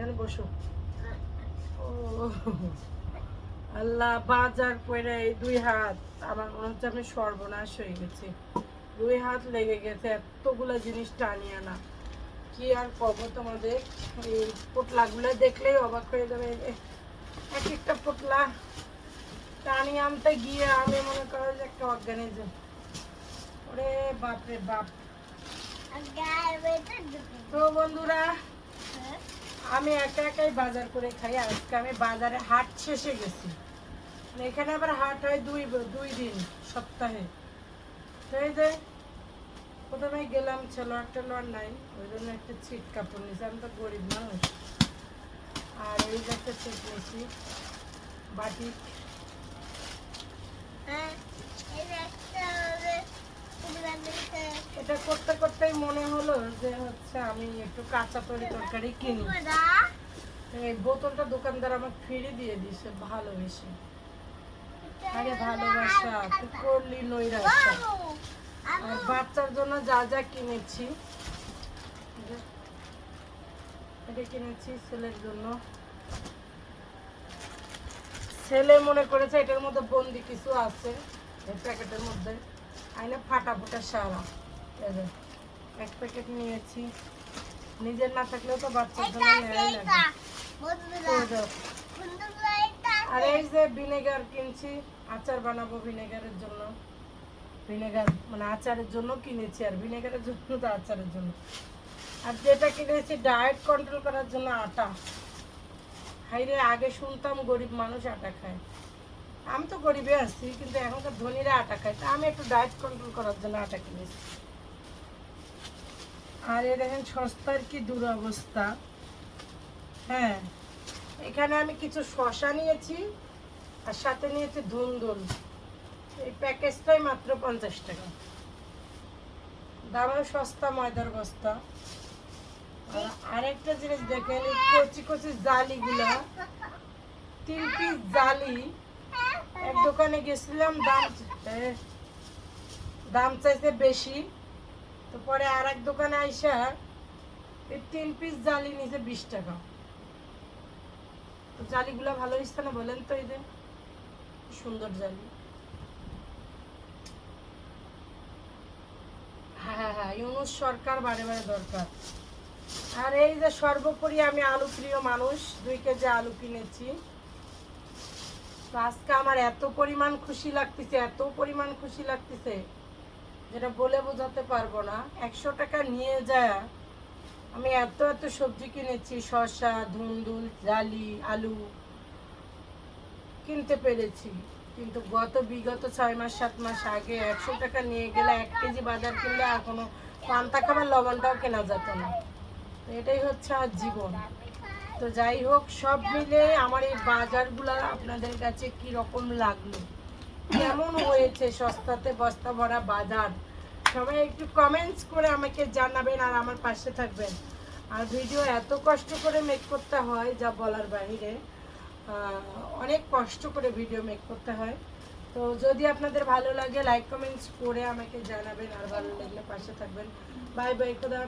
এখানে বসো। আল্লাহ বাজার করে এই দুই হাত আমার মনে হচ্ছে আমি সর্বনাশ হয়ে গেছি। দুই হাত লেগে গেছে এতগুলো জিনিস টানিয়ে আনা কি আর কব তোমাদের? এই পোটলাগুলো দেখলেই অবাক হয়ে যাবে। এক একটা পোটলা টানি আনতে গিয়ে আমি মনে করো যে একটা অর্গানিজম। ওরে বাপরে বাপ। তো বন্ধুরা আমি একা একাই বাজার করে খাই। আজকে আমি বাজারে হাট শেষে গেছি। মানে এখানে আবার হাট হয় দুই দুই দিন, সপ্তাহে। এই যে প্রথমে গেলাম ছেলোয়ার টেলোয়ার নাই, ওই জন্য একটা ছিট কাপড় নিয়েছি। আমি তো গরিব মানুষ। আর এই যে একটা ছিট নিয়েছি বাটি এটা করতে করতেই মনে হলো যে হচ্ছে আমি একটু কাঁচা তরি তরকারি কিনি। এই বোতলটা দোকানদার আমাকে ফিরে দিয়ে দিছে ভালোবেসে। আরে ভালোবাসা তুই করলি নৈরাশা আর বাচ্চার জন্য যা যা কিনেছি এটা কিনেছি ছেলের জন্য। ছেলে মনে করেছে এটার মধ্যে বন্দি কিছু আছে এই প্যাকেটের মধ্যে। আইনে ফাটা ফুটা সারা। এক প্যাকেট নিয়েছি। নিজের না থাকলেও তো বাচ্চার জন্য নেওয়াই লাগে আর এই যে ভিনেগার কিনছি আচার বানাবো ভিনেগারের জন্য। ভিনেগার মানে আচারের জন্য কিনেছি আর ভিনেগারের জন্য তো আচারের জন্য। আর যেটা কিনেছি ডায়েট কন্ট্রোল করার জন্য আটা। হাইরে আগে শুনতাম গরিব মানুষ আটা খায়। আমি তো গরিবে আসছি কিন্তু এখনকার ধনীরা আটা খায়। তা আমি একটু ডায়েট কন্ট্রোল করার জন্য আটা কিনেছি। আর এ দেখেন সস্তার কি দুরবস্থা। হ্যাঁ এখানে আমি কিছু শশা নিয়েছি আর সাথে নিয়েছি ধুন্দুল। এই প্যাকেজটাই মাত্র পঞ্চাশ টাকা। দামও সস্তা, ময়দার বস্তা। আর আরেকটা জিনিস দেখেন, এই কচি কচি জালিগুলো। তিন পিস জালি। এক দোকানে গেছিলাম, দাম দাম চাইছে বেশি। তো পরে আর এক দোকানে আইসা তিন পিস জালি নিছে বিশ টাকা। তো জালিগুলা ভালো হচ্ছে না বলেন তো এই যে সুন্দর জালি। হ্যাঁ হ্যাঁ হ্যাঁ সরকার বারে বারে দরকার। আর এই যে সর্বোপরি আমি আলু প্রিয় মানুষ, দুই কেজি আলু কিনেছি। তো আজকে আমার এত পরিমাণ খুশি লাগতেছে, এত পরিমাণ খুশি লাগতেছে। যেটা বলে বোঝাতে পারব না। একশো টাকা নিয়ে যায়। আমি এত এত সবজি কিনেছি, শসা, ধুন্দুল, জালি, আলু কিনতে পেরেছি। কিন্তু গত বিগত ছয় মাস, সাত মাস আগে একশো টাকা নিয়ে গেলে এক কেজি বাজার কিনলে আর কোনো পান্তা খাবার লবণটাও কেনা যেত না। তো এটাই হচ্ছে আর জীবন। তো যাই হোক, সব মিলে আমার এই বাজারগুলো আপনাদের কাছে কি রকম লাগল? কেমন হয়েছে? সস্তাতে বস্তা ভরা বাজার। সবাই একটু কমেন্টস করে আমাকে জানাবেন আর আমার পাশে থাকবেন। আর ভিডিও এত কষ্ট করে মেক করতে হয় যা বলার আহ, অনেক কষ্ট করে ভিডিও মেক করতে হয়। তো যদি আপনাদের ভালো লাগে লাইক কমেন্টস করে আমাকে জানাবেন আর ভালো লাগলে পাশে থাকবেন। বাই বাই খোদা।